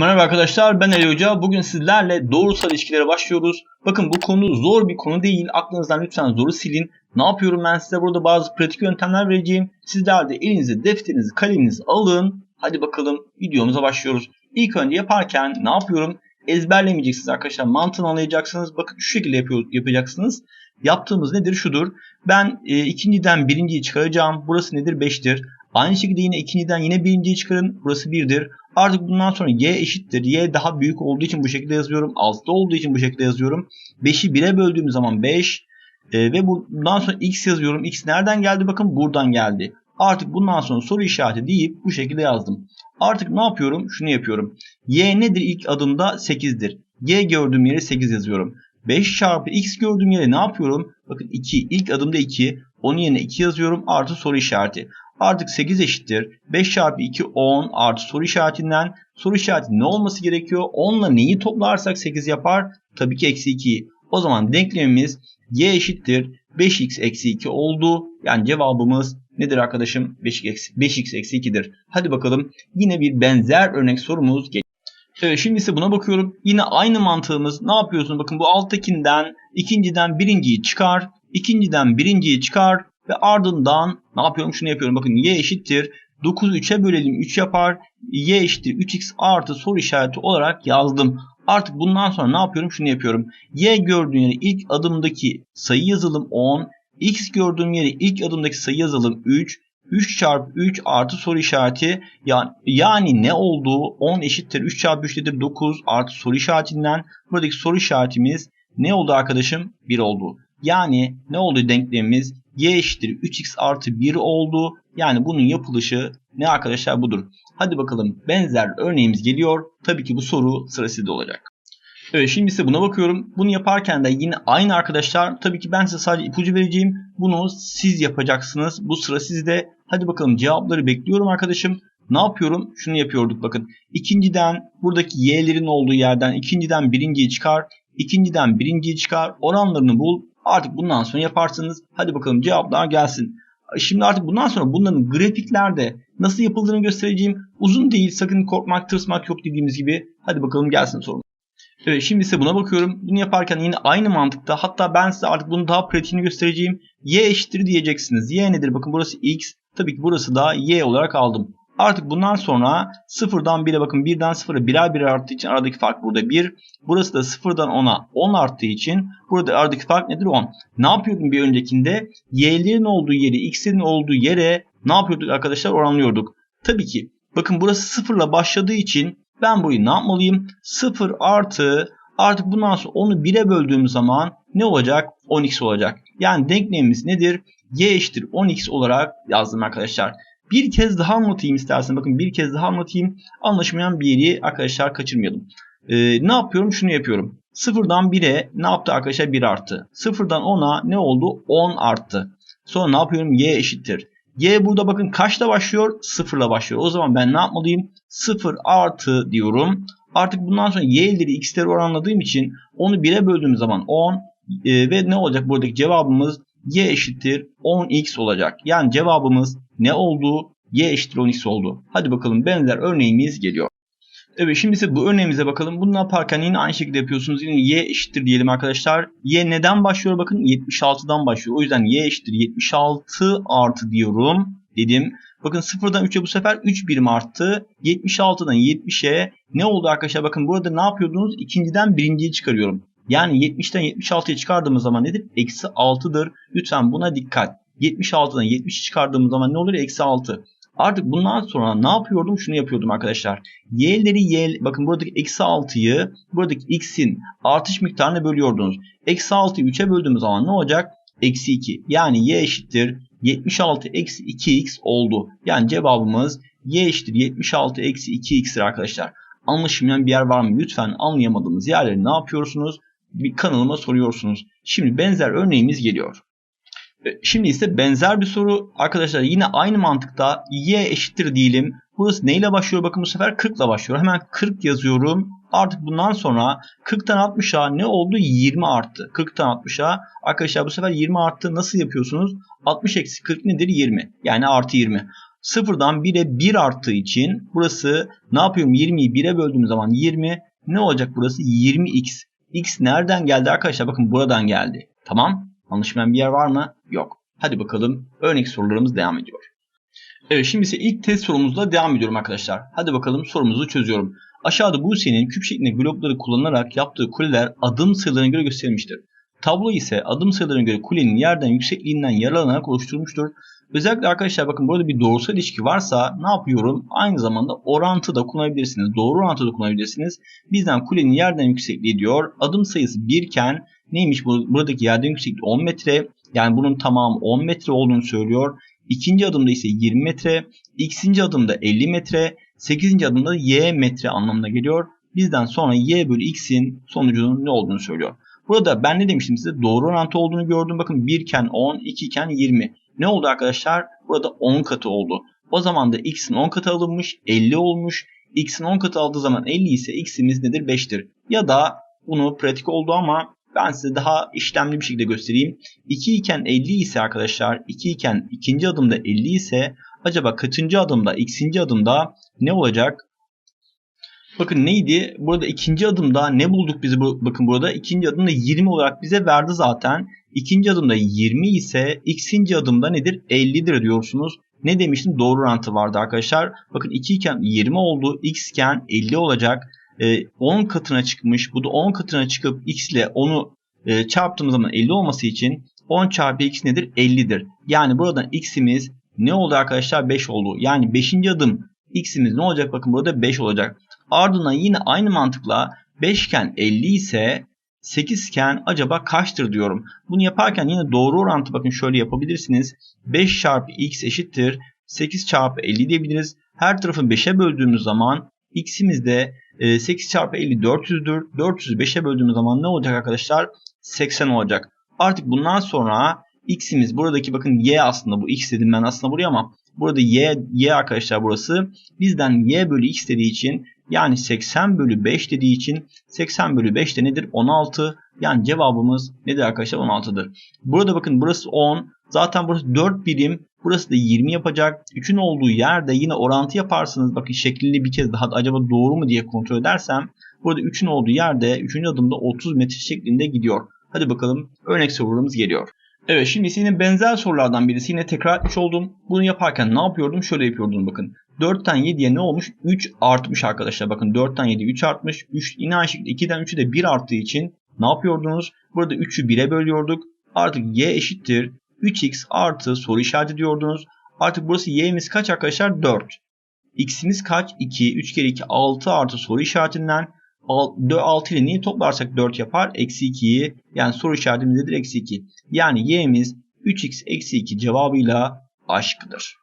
Merhaba arkadaşlar ben Ali Hoca. Bugün sizlerle doğrusal ilişkilere başlıyoruz. Bakın bu konu zor bir konu değil. Aklınızdan lütfen zoru silin. Ne yapıyorum ben size burada bazı pratik yöntemler vereceğim. Sizler de elinize defterinizi kaleminizi alın. Hadi bakalım videomuza başlıyoruz. İlk önce yaparken ne yapıyorum? Ezberlemeyeceksiniz arkadaşlar. Mantığını anlayacaksınız. Bakın şu şekilde yapıyor, yapacaksınız. Yaptığımız nedir? Şudur. Ben e, ikinciden birinciyi çıkaracağım. Burası nedir? 5'tir. Aynı şekilde yine ikinciden yine birinciyi çıkarın. Burası 1'dir. Artık bundan sonra y eşittir. Y daha büyük olduğu için bu şekilde yazıyorum. 6 olduğu için bu şekilde yazıyorum. 5'i 1'e böldüğüm zaman 5. E, ve bundan sonra x yazıyorum. X nereden geldi? Bakın buradan geldi. Artık bundan sonra soru işareti deyip bu şekilde yazdım. Artık ne yapıyorum? Şunu yapıyorum. Y nedir ilk adımda? 8'dir. Y gördüğüm yere 8 yazıyorum. 5 çarpı x gördüğüm yere ne yapıyorum? Bakın 2. İlk adımda 2. Onun yerine 2 yazıyorum. Artı soru işareti. Artık 8 eşittir. 5 çarpı 2 10 artı soru işaretinden soru işareti ne olması gerekiyor? 10 ile neyi toplarsak 8 yapar? Tabii ki eksi 2'yi. O zaman denklemimiz y eşittir. 5x eksi 2 oldu. Yani cevabımız nedir arkadaşım? 5x eksi, 5x eksi 2'dir. Hadi bakalım yine bir benzer örnek sorumuz geliyor. Evet, şimdi ise buna bakıyorum. Yine aynı mantığımız ne yapıyorsun? Bakın bu alttakinden ikinciden birinciyi çıkar. ikinciden birinciyi çıkar. Ve ardından ne yapıyorum? Şunu yapıyorum. Bakın y eşittir. 9'u 3'e bölelim 3 yapar. y eşittir 3x artı soru işareti olarak yazdım. Artık bundan sonra ne yapıyorum? Şunu yapıyorum. y gördüğüm yere ilk adımdaki sayı yazalım 10. x gördüğüm yere ilk adımdaki sayı yazalım 3. 3 çarpı 3 artı soru işareti yani, yani ne oldu? 10 eşittir 3 çarpı 3 nedir? 9 artı soru işaretinden buradaki soru işaretimiz ne oldu arkadaşım? 1 oldu. Yani ne oldu denklemimiz? Y eşittir 3x artı 1 oldu. Yani bunun yapılışı ne arkadaşlar budur. Hadi bakalım benzer örneğimiz geliyor. Tabii ki bu soru sırasıyla olacak. Evet şimdi ise buna bakıyorum. Bunu yaparken de yine aynı arkadaşlar. Tabii ki ben size sadece ipucu vereceğim. Bunu siz yapacaksınız. Bu sıra sizde. Hadi bakalım cevapları bekliyorum arkadaşım. Ne yapıyorum? Şunu yapıyorduk bakın. İkinciden buradaki y'lerin olduğu yerden ikinciden birinciyi çıkar. İkinciden birinciyi çıkar. Oranlarını bul. Artık bundan sonra yaparsınız. Hadi bakalım cevaplar gelsin. Şimdi artık bundan sonra bunların grafiklerde nasıl yapıldığını göstereceğim. Uzun değil sakın korkmak tırsmak yok dediğimiz gibi. Hadi bakalım gelsin sorun. Evet şimdi ise buna bakıyorum. Bunu yaparken yine aynı mantıkta hatta ben size artık bunu daha pratiğini göstereceğim. Y eşittir diyeceksiniz. Y nedir? Bakın burası x. Tabii ki burası da y olarak aldım. Artık bundan sonra sıfırdan 1'e bakın birden 0'a birer birer arttığı için aradaki fark burada 1. Burası da sıfırdan 10'a 10 arttığı için burada aradaki fark nedir 10. Ne yapıyordum bir öncekinde? Y'lerin olduğu yeri x'lerin olduğu yere ne yapıyorduk arkadaşlar oranlıyorduk. Tabii ki bakın burası sıfırla başladığı için ben burayı ne yapmalıyım? 0 artı artık bundan sonra onu 1'e böldüğüm zaman ne olacak? 10x olacak. Yani denklemimiz nedir? y eşittir 10x olarak yazdım arkadaşlar. Bir kez daha anlatayım istersen. Bakın bir kez daha anlatayım. Anlaşmayan bir yeri arkadaşlar kaçırmayalım. Ee, ne yapıyorum? Şunu yapıyorum. Sıfırdan 1'e ne yaptı arkadaşlar? 1 arttı. Sıfırdan 10'a ne oldu? 10 arttı. Sonra ne yapıyorum? Y eşittir. Y burada bakın kaçla başlıyor? Sıfırla başlıyor. O zaman ben ne yapmalıyım? 0 artı diyorum. Artık bundan sonra y'leri x'leri oranladığım için onu 1'e böldüğüm zaman 10 e, ve ne olacak buradaki cevabımız y eşittir 10x olacak. Yani cevabımız ne oldu? y eşittir 10x oldu. Hadi bakalım benzer örneğimiz geliyor. Evet şimdi ise bu örneğimize bakalım. Bunu yaparken yine aynı şekilde yapıyorsunuz. Yine y eşittir diyelim arkadaşlar. Y neden başlıyor? Bakın 76'dan başlıyor. O yüzden y eşittir 76 artı diyorum dedim. Bakın 0'dan 3'e bu sefer 3 birim arttı. 76'dan 70'e ne oldu arkadaşlar? Bakın burada ne yapıyordunuz? İkinciden birinciyi çıkarıyorum. Yani 70'ten 76'ya çıkardığımız zaman nedir? Eksi 6'dır. Lütfen buna dikkat. 76'dan 70'i çıkardığımız zaman ne olur? Eksi 6. Artık bundan sonra ne yapıyordum? Şunu yapıyordum arkadaşlar. Y'leri Y, bakın buradaki eksi 6'yı buradaki x'in artış miktarını bölüyordunuz. Eksi 6'yı 3'e böldüğümüz zaman ne olacak? Eksi 2. Yani y eşittir 76 eksi 2x oldu. Yani cevabımız y eşittir 76 eksi 2x'tir arkadaşlar. Anlaşılmayan bir yer var mı? Lütfen anlayamadığımız yerleri ne yapıyorsunuz? Bir kanalıma soruyorsunuz. Şimdi benzer örneğimiz geliyor. Şimdi ise benzer bir soru. Arkadaşlar yine aynı mantıkta y eşittir diyelim. Burası neyle başlıyor? Bakın bu sefer 40 ile başlıyor. Hemen 40 yazıyorum. Artık bundan sonra 40'tan 60'a ne oldu? 20 arttı. 40'tan 60'a arkadaşlar bu sefer 20 arttı. Nasıl yapıyorsunuz? 60 eksi 40 nedir? 20. Yani artı 20. Sıfırdan 1'e 1 arttığı için burası ne yapıyorum? 20'yi 1'e böldüğüm zaman 20 ne olacak burası? 20x. X nereden geldi arkadaşlar? Bakın buradan geldi. Tamam. Anlaşılmayan bir yer var mı? Yok. Hadi bakalım örnek sorularımız devam ediyor. Evet şimdi ise ilk test sorumuzla devam ediyorum arkadaşlar. Hadi bakalım sorumuzu çözüyorum. Aşağıda Buse'nin küp şeklinde blokları kullanarak yaptığı kuleler adım sayılarına göre gösterilmiştir. Tablo ise adım sayılarına göre kulenin yerden yüksekliğinden yararlanarak oluşturulmuştur. Özellikle arkadaşlar bakın burada bir doğrusal ilişki varsa ne yapıyorum? Aynı zamanda orantı da kullanabilirsiniz. Doğru orantı da kullanabilirsiniz. Bizden kulenin yerden yüksekliği diyor. Adım sayısı 1 iken neymiş bu? Buradaki yerden yüksekliği 10 metre. Yani bunun tamamı 10 metre olduğunu söylüyor. İkinci adımda ise 20 metre. X'inci adımda 50 metre. 8. adımda y metre anlamına geliyor. Bizden sonra y bölü x'in sonucunun ne olduğunu söylüyor. Burada ben ne demiştim size? Doğru orantı olduğunu gördüm. Bakın 1 iken 10, 2 iken 20. Ne oldu arkadaşlar? Burada 10 katı oldu. O zaman da x'in 10 katı alınmış 50 olmuş. x'in 10 katı aldığı zaman 50 ise x'imiz nedir? 5'tir. Ya da bunu pratik oldu ama ben size daha işlemli bir şekilde göstereyim. 2 iken 50 ise arkadaşlar 2 iken ikinci adımda 50 ise acaba kaçıncı adımda x'inci adımda ne olacak? Bakın neydi? Burada ikinci adımda ne bulduk biz? Bu, bakın burada ikinci adımda 20 olarak bize verdi zaten. İkinci adımda 20 ise x'inci adımda nedir? 50'dir diyorsunuz. Ne demiştim? Doğru orantı vardı arkadaşlar. Bakın 2 iken 20 oldu. x iken 50 olacak. Ee, 10 katına çıkmış. Bu da 10 katına çıkıp x ile onu e, çarptığımız zaman 50 olması için 10 çarpı x nedir? 50'dir. Yani buradan x'imiz ne oldu arkadaşlar? 5 oldu. Yani 5. adım x'imiz ne olacak? Bakın burada 5 olacak. Ardından yine aynı mantıkla 5 iken 50 ise 8 iken acaba kaçtır diyorum. Bunu yaparken yine doğru orantı bakın şöyle yapabilirsiniz. 5 çarpı x eşittir 8 çarpı 50 diyebiliriz. Her tarafı 5'e böldüğümüz zaman x'imiz de 8 çarpı 50 400'dür. 400'ü 5'e böldüğümüz zaman ne olacak arkadaşlar? 80 olacak. Artık bundan sonra x'imiz buradaki bakın y aslında bu x dedim ben aslında buraya ama burada y, y arkadaşlar burası. Bizden y bölü x dediği için yani 80 bölü 5 dediği için 80 bölü 5 de nedir? 16. Yani cevabımız nedir arkadaşlar? 16'dır. Burada bakın burası 10. Zaten burası 4 birim. Burası da 20 yapacak. 3'ün olduğu yerde yine orantı yaparsınız. Bakın şeklini bir kez daha acaba doğru mu diye kontrol edersem. Burada 3'ün olduğu yerde 3. adımda 30 metre şeklinde gidiyor. Hadi bakalım örnek sorularımız geliyor. Evet şimdi yine benzer sorulardan birisi yine tekrar etmiş oldum. Bunu yaparken ne yapıyordum? Şöyle yapıyordum bakın. 4'ten 7'ye ne olmuş? 3 artmış arkadaşlar. Bakın 4'ten 7 3 artmış. 3 yine aynı şekilde 2'den 3'ü de 1 arttığı için ne yapıyordunuz? Burada 3'ü 1'e bölüyorduk. Artık y eşittir 3x artı soru işareti diyordunuz. Artık burası y'miz kaç arkadaşlar? 4. x'imiz kaç? 2. 3 kere 2 6 artı soru işaretinden 6 ile neyi toplarsak 4 yapar? Eksi 2'yi yani soru işaretimiz nedir? Eksi 2. Yani y'miz 3x eksi 2 cevabıyla aşkıdır.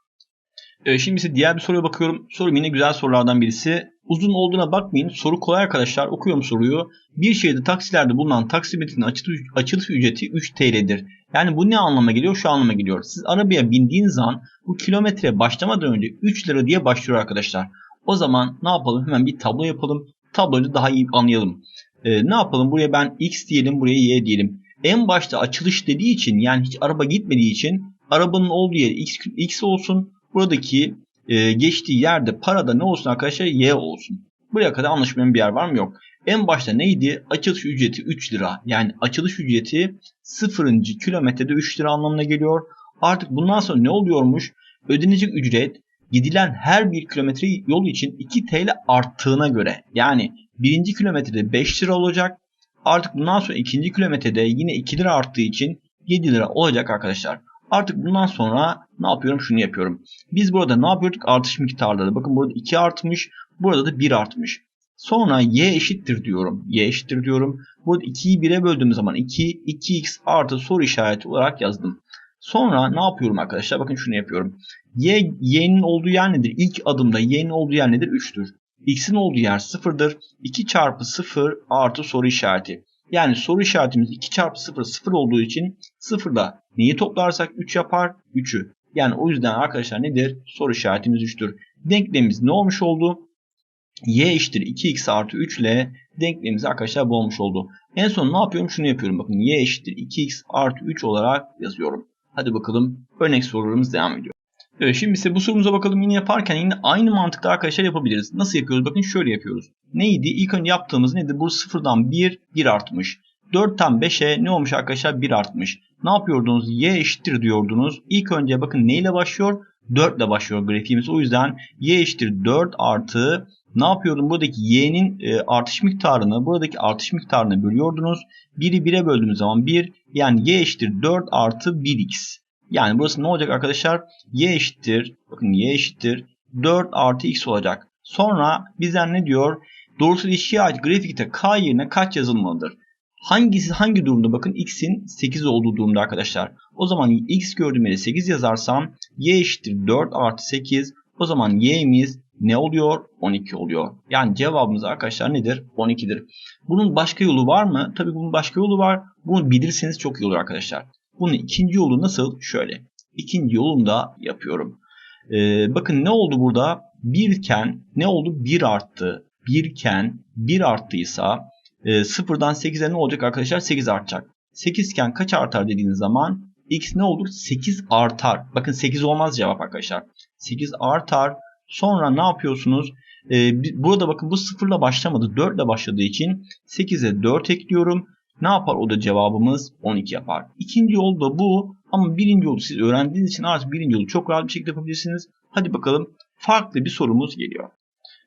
Evet, şimdi ise diğer bir soruya bakıyorum. Sorum yine güzel sorulardan birisi. Uzun olduğuna bakmayın. Soru kolay arkadaşlar. Okuyorum soruyu. Bir şehirde taksilerde bulunan taksimetrenin açılış, açılış ücreti 3 TL'dir. Yani bu ne anlama geliyor? Şu anlama geliyor. Siz arabaya bindiğiniz an bu kilometre başlamadan önce 3 lira diye başlıyor arkadaşlar. O zaman ne yapalım? Hemen bir tablo yapalım. Tabloyu daha iyi anlayalım. Ee, ne yapalım? Buraya ben x diyelim, buraya y diyelim. En başta açılış dediği için yani hiç araba gitmediği için arabanın olduğu yer x, x olsun. Buradaki e, geçtiği yerde parada ne olsun arkadaşlar? Y olsun. Buraya kadar anlaşmayan bir yer var mı? Yok. En başta neydi? Açılış ücreti 3 lira. Yani açılış ücreti 0. kilometrede 3 lira anlamına geliyor. Artık bundan sonra ne oluyormuş? Ödenecek ücret gidilen her bir kilometre yol için 2 TL arttığına göre. Yani birinci kilometrede 5 lira olacak. Artık bundan sonra ikinci kilometrede yine 2 lira arttığı için 7 lira olacak arkadaşlar. Artık bundan sonra ne yapıyorum? Şunu yapıyorum. Biz burada ne yapıyorduk? Artış miktarları. Bakın burada 2 artmış. Burada da 1 artmış. Sonra y eşittir diyorum. Y eşittir diyorum. Burada 2'yi 1'e böldüğüm zaman 2, 2x artı soru işareti olarak yazdım. Sonra ne yapıyorum arkadaşlar? Bakın şunu yapıyorum. Y, y'nin olduğu yer nedir? İlk adımda y'nin olduğu yer nedir? 3'tür. X'in olduğu yer 0'dır. 2 çarpı 0 artı soru işareti. Yani soru işaretimiz 2 çarpı 0 0 olduğu için 0'da neyi toplarsak 3 yapar? 3'ü. Yani o yüzden arkadaşlar nedir? Soru işaretimiz 3'tür. Denklemimiz ne olmuş oldu? Y eşittir 2x artı 3 ile denklemimiz arkadaşlar bu olmuş oldu. En son ne yapıyorum? Şunu yapıyorum. Bakın y eşittir 2x artı 3 olarak yazıyorum. Hadi bakalım örnek sorularımız devam ediyor. Evet şimdi ise bu sorumuza bakalım yine yaparken yine aynı mantıkta arkadaşlar yapabiliriz. Nasıl yapıyoruz? Bakın şöyle yapıyoruz. Neydi? İlk önce yaptığımız nedir? Bu sıfırdan 1, 1 artmış. 4'ten 5'e ne olmuş arkadaşlar? 1 artmış. Ne yapıyordunuz? Y eşittir diyordunuz. İlk önce bakın neyle başlıyor? 4 ile başlıyor grafiğimiz. O yüzden y eşittir 4 artı ne yapıyordum? Buradaki y'nin e, artış miktarını buradaki artış miktarını bölüyordunuz. 1'i 1'e böldüğümüz zaman 1 yani y eşittir 4 artı 1x. Yani burası ne olacak arkadaşlar? y eşittir bakın y eşittir 4 artı x olacak. Sonra bizden ne diyor? Doğrusal ilişkiye ait grafikte k yerine kaç yazılmalıdır? Hangisi hangi durumda bakın x'in 8 olduğu durumda arkadaşlar. O zaman x gördüğüm yere 8 yazarsam y eşittir 4 artı 8. O zaman y'miz ne oluyor? 12 oluyor. Yani cevabımız arkadaşlar nedir? 12'dir. Bunun başka yolu var mı? Tabii bunun başka yolu var. Bunu bilirseniz çok iyi olur arkadaşlar. Bunun ikinci yolu nasıl? Şöyle. İkinci yolunda yapıyorum. Ee, bakın ne oldu burada? 1 iken ne oldu? 1 arttı. 1 iken 1 arttıysa e, 0'dan 8'e ne olacak arkadaşlar? 8 artacak. 8 iken kaç artar dediğiniz zaman x ne olur? 8 artar. Bakın 8 olmaz cevap arkadaşlar. 8 artar. Sonra ne yapıyorsunuz? Ee, burada bakın bu sıfırla başlamadı. 4 ile başladığı için 8'e 4 ekliyorum. Ne yapar o da cevabımız 12 yapar. İkinci yol da bu. Ama birinci yolu siz öğrendiğiniz için artık birinci yolu çok rahat bir şekilde yapabilirsiniz. Hadi bakalım farklı bir sorumuz geliyor.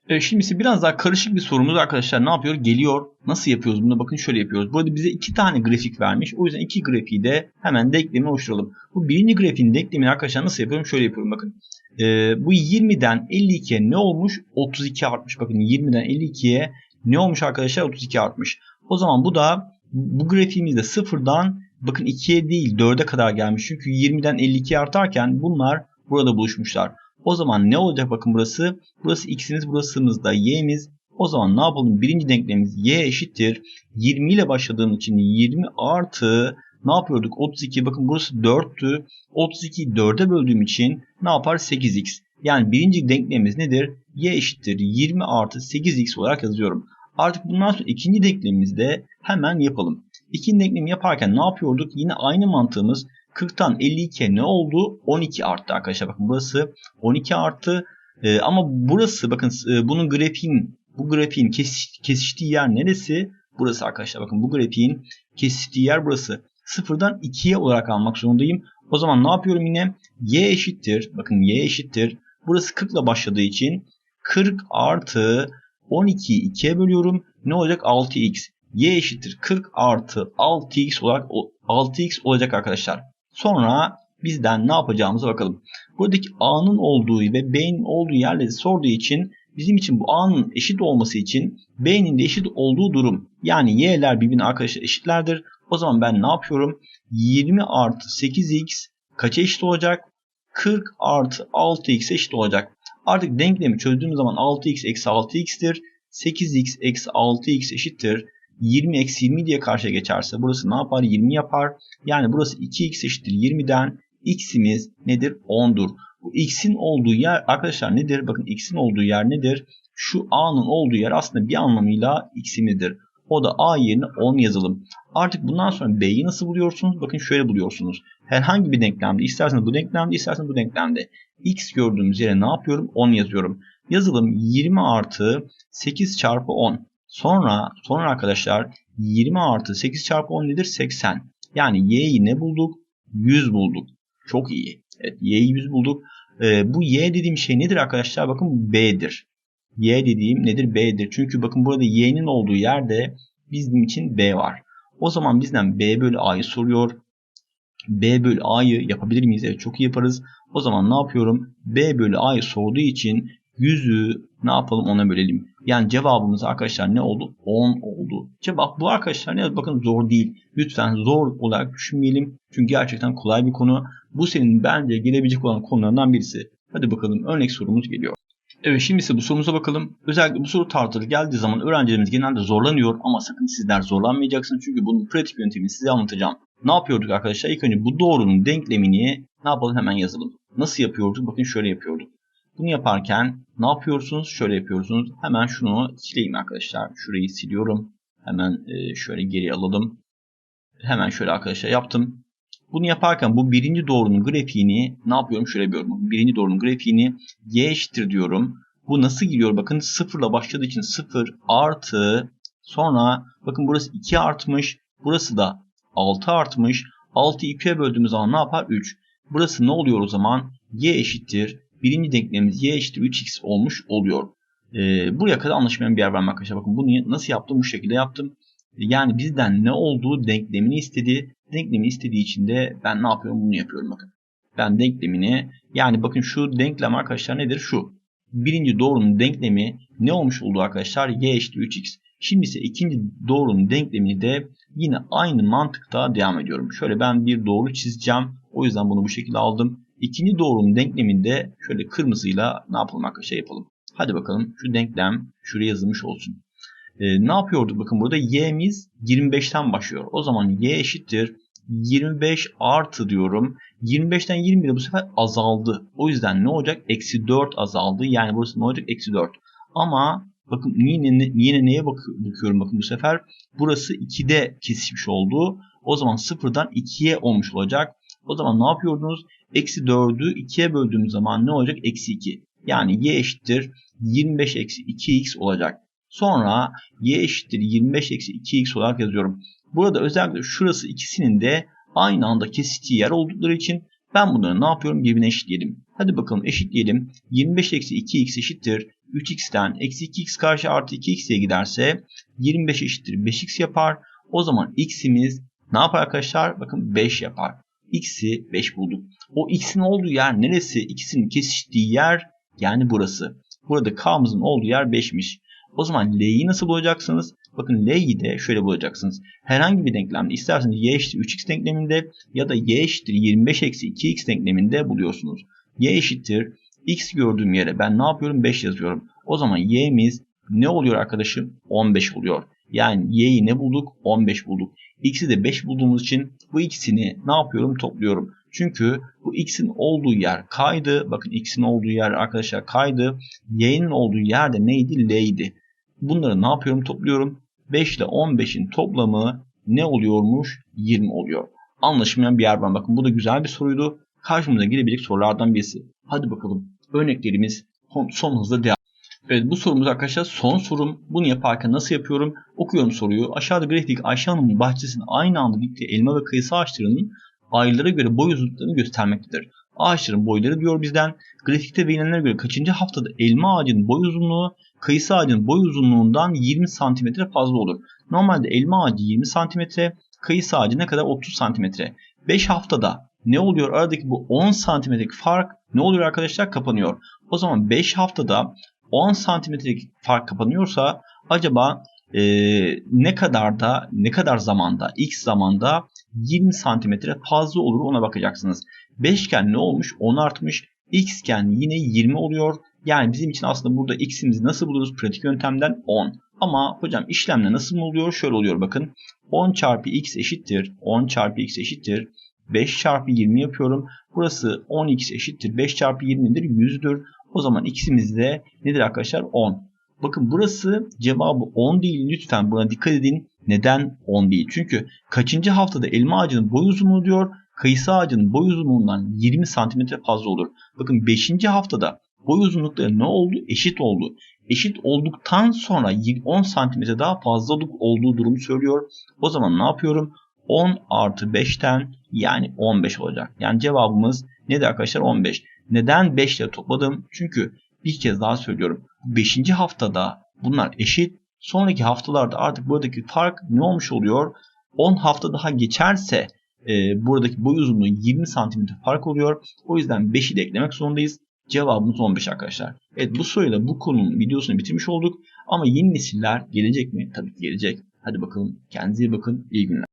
Ee, şimdi ise biraz daha karışık bir sorumuz arkadaşlar ne yapıyor? Geliyor. Nasıl yapıyoruz bunu? Bakın şöyle yapıyoruz. Burada bize iki tane grafik vermiş. O yüzden iki grafiği de hemen denklemini oluşturalım. Bu birinci grafiğin denklemini arkadaşlar nasıl yapıyorum? Şöyle yapıyorum bakın. Ee, bu 20'den 52'ye ne olmuş? 32 artmış. Bakın 20'den 52'ye ne olmuş arkadaşlar? 32 artmış. O zaman bu da bu grafiğimizde sıfırdan bakın 2'ye değil 4'e kadar gelmiş. Çünkü 20'den 52'ye artarken bunlar burada buluşmuşlar. O zaman ne olacak bakın burası? Burası x'imiz burasımız da y'miz. O zaman ne yapalım? Birinci denklemimiz y eşittir. 20 ile başladığım için 20 artı ne yapıyorduk? 32 bakın burası 4'tü. 32'yi 4'e böldüğüm için ne yapar? 8x. Yani birinci denklemimiz nedir? y eşittir 20 artı 8x olarak yazıyorum. Artık bundan sonra ikinci denklemimizde hemen yapalım. İkinci denklemi yaparken ne yapıyorduk? Yine aynı mantığımız 40'tan 52'ye ne oldu? 12 arttı arkadaşlar. Bakın burası 12 arttı. Ee, ama burası bakın e, bunun grafiğin bu grafiğin kesiş, kesiştiği yer neresi? Burası arkadaşlar. Bakın bu grafiğin kesiştiği yer burası. Sıfırdan 2'ye olarak almak zorundayım. O zaman ne yapıyorum yine? Y eşittir. Bakın Y eşittir. Burası 40 ile başladığı için 40 artı 12'yi 2'ye bölüyorum. Ne olacak? 6x. Y eşittir 40 artı 6x olarak 6x olacak arkadaşlar. Sonra bizden ne yapacağımıza bakalım. Buradaki A'nın olduğu ve B'nin olduğu yerleri sorduğu için bizim için bu A'nın eşit olması için B'nin de eşit olduğu durum. Yani Y'ler birbirine arkadaşlar eşitlerdir. O zaman ben ne yapıyorum? 20 artı 8x kaça eşit olacak? 40 artı 6x eşit olacak. Artık denklemi çözdüğümüz zaman 6x eksi 6x'tir. 8x eksi 6x eşittir. 20 eksi 20 diye karşıya geçerse burası ne yapar? 20 yapar. Yani burası 2x eşittir 20'den x'imiz nedir? 10'dur. Bu x'in olduğu yer arkadaşlar nedir? Bakın x'in olduğu yer nedir? Şu a'nın olduğu yer aslında bir anlamıyla x'imizdir. O da a yerine 10 yazalım. Artık bundan sonra b'yi nasıl buluyorsunuz? Bakın şöyle buluyorsunuz. Herhangi bir denklemde isterseniz bu denklemde isterseniz bu denklemde x gördüğümüz yere ne yapıyorum? 10 yazıyorum. Yazılım 20 artı 8 çarpı 10. Sonra sonra arkadaşlar 20 artı 8 çarpı 10 nedir? 80. Yani y'yi ne bulduk? 100 bulduk. Çok iyi. Evet y'yi 100 bulduk. Ee, bu y dediğim şey nedir arkadaşlar? Bakın b'dir. y dediğim nedir? b'dir. Çünkü bakın burada y'nin olduğu yerde bizim için b var. O zaman bizden b bölü a'yı soruyor. b bölü a'yı yapabilir miyiz? Evet çok iyi yaparız. O zaman ne yapıyorum? b bölü a'yı sorduğu için 100'ü ne yapalım ona bölelim. Yani cevabımız arkadaşlar ne oldu? 10 oldu. Cevap bu arkadaşlar ne? Bakın zor değil. Lütfen zor olarak düşünmeyelim. Çünkü gerçekten kolay bir konu. Bu senin bence gelebilecek olan konulardan birisi. Hadi bakalım örnek sorumuz geliyor. Evet şimdi ise bu sorumuza bakalım. Özellikle bu soru tartılı geldiği zaman öğrencilerimiz genelde zorlanıyor ama sakın sizler zorlanmayacaksınız. Çünkü bunun pratik yöntemini size anlatacağım. Ne yapıyorduk arkadaşlar? İlk önce bu doğrunun denklemini ne yapalım hemen yazalım. Nasıl yapıyorduk? Bakın şöyle yapıyorduk. Bunu yaparken ne yapıyorsunuz? Şöyle yapıyorsunuz. Hemen şunu sileyim arkadaşlar. Şurayı siliyorum. Hemen e, şöyle geri alalım. Hemen şöyle arkadaşlar yaptım. Bunu yaparken bu birinci doğrunun grafiğini ne yapıyorum? Şöyle yapıyorum. Birinci doğrunun grafiğini y eşittir diyorum. Bu nasıl giriyor? Bakın sıfırla başladığı için 0 artı sonra bakın burası 2 artmış. Burası da 6 artmış. 6'yı 2'ye böldüğümüz zaman ne yapar? 3. Burası ne oluyor o zaman? y eşittir. Birinci denklemimiz y eşittir 3x olmuş oluyor. Ee, buraya kadar anlaşmayan bir yer var arkadaşlar. Bakın bunu nasıl yaptım? Bu şekilde yaptım. Yani bizden ne olduğu denklemini istedi. Denklemini istediği için de ben ne yapıyorum? Bunu yapıyorum bakın. Ben denklemini yani bakın şu denklem arkadaşlar nedir? Şu. Birinci doğrunun denklemi ne olmuş oldu arkadaşlar? y eşittir 3x. Şimdi ise ikinci doğrunun denklemini de yine aynı mantıkta devam ediyorum. Şöyle ben bir doğru çizeceğim. O yüzden bunu bu şekilde aldım. İkinci doğrunun denkleminde şöyle kırmızıyla ne yapalım arkadaşlar yapalım. Hadi bakalım şu denklem şuraya yazılmış olsun. Ee, ne yapıyorduk? Bakın burada y'miz 25'ten başlıyor. O zaman y eşittir 25 artı diyorum. 25'ten 21 bu sefer azaldı. O yüzden ne olacak? Eksi 4 azaldı. Yani burası ne olacak? Eksi 4. Ama bakın yine, yine neye bak bakıyorum bakın bu sefer. Burası 2'de kesişmiş oldu. O zaman 0'dan 2'ye olmuş olacak. O zaman ne yapıyordunuz? Eksi 4'ü 2'ye böldüğümüz zaman ne olacak? Eksi 2. Yani y eşittir 25 eksi 2x olacak. Sonra y eşittir 25 eksi 2x olarak yazıyorum. Burada özellikle şurası ikisinin de aynı anda kesiştiği yer oldukları için ben bunları ne yapıyorum? Birbirine eşitleyelim. Hadi bakalım eşitleyelim. 25 eksi 2x eşittir. 3x'ten eksi 2x karşı artı 2x'e giderse 25 eşittir 5x yapar. O zaman x'imiz ne yapar arkadaşlar? Bakın 5 yapar. X'i 5 bulduk. O x'in olduğu yer neresi? İkisinin kesiştiği yer yani burası. Burada k'mızın olduğu yer 5'miş. O zaman l'yi nasıl bulacaksınız? Bakın l'yi de şöyle bulacaksınız. Herhangi bir denklemde isterseniz y eşittir 3x denkleminde ya da y eşittir 25 eksi 2x denkleminde buluyorsunuz. y eşittir x gördüğüm yere ben ne yapıyorum? 5 yazıyorum. O zaman y'miz ne oluyor arkadaşım? 15 oluyor. Yani y'yi ne bulduk? 15 bulduk. x'i de 5 bulduğumuz için bu ikisini ne yapıyorum? Topluyorum. Çünkü bu x'in olduğu yer kaydı. Bakın x'in olduğu yer arkadaşlar kaydı. y'nin olduğu yerde neydi? l'ydi. Bunları ne yapıyorum? Topluyorum. 5 ile 15'in toplamı ne oluyormuş? 20 oluyor. Anlaşılmayan bir yer var. Bakın bu da güzel bir soruydu. Karşımıza gelebilecek sorulardan birisi. Hadi bakalım. Örneklerimiz son hızla devam. Evet bu sorumuz arkadaşlar son sorum. Bunu yaparken nasıl yapıyorum? Okuyorum soruyu. Aşağıda grafik Ayşe Hanım'ın bahçesinde aynı anda diktiği elma ve kayısı ağaçlarının aylara göre boy uzunluklarını göstermektedir. Ağaçların boyları diyor bizden. Grafikte verilenlere göre kaçıncı haftada elma ağacının boy uzunluğu kayısı ağacının boy uzunluğundan 20 cm fazla olur. Normalde elma ağacı 20 cm, kayısı ağacı ne kadar 30 cm. 5 haftada ne oluyor? Aradaki bu 10 cm'lik fark ne oluyor arkadaşlar? Kapanıyor. O zaman 5 haftada 10 santimetrelik fark kapanıyorsa acaba e, ne kadar da ne kadar zamanda x zamanda 20 santimetre fazla olur ona bakacaksınız. 5 iken ne olmuş? 10 artmış. x iken yine 20 oluyor. Yani bizim için aslında burada x'imizi nasıl buluruz? Pratik yöntemden 10. Ama hocam işlemle nasıl oluyor? Şöyle oluyor bakın. 10 çarpı x eşittir. 10 çarpı x eşittir. 5 çarpı 20 yapıyorum. Burası 10x eşittir. 5 çarpı 20'dir. 100'dür. O zaman x'imiz de nedir arkadaşlar? 10. Bakın burası cevabı 10 değil. Lütfen buna dikkat edin. Neden 10 değil? Çünkü kaçıncı haftada elma ağacının boy uzunluğu diyor. Kayısı ağacının boy uzunluğundan 20 cm fazla olur. Bakın 5. haftada boy uzunlukları ne oldu? Eşit oldu. Eşit olduktan sonra 10 cm daha fazlalık olduğu durumu söylüyor. O zaman ne yapıyorum? 10 artı 5'ten yani 15 olacak. Yani cevabımız nedir arkadaşlar? 15. Neden 5 ile topladım? Çünkü bir kez daha söylüyorum. 5. haftada bunlar eşit. Sonraki haftalarda artık buradaki fark ne olmuş oluyor? 10 hafta daha geçerse e, buradaki boy uzunluğu 20 cm fark oluyor. O yüzden 5'i de eklemek zorundayız. Cevabımız 15 arkadaşlar. Evet bu soruyla bu konunun videosunu bitirmiş olduk. Ama yeni nesiller gelecek mi? Tabii ki gelecek. Hadi bakalım kendinize iyi bakın. İyi günler.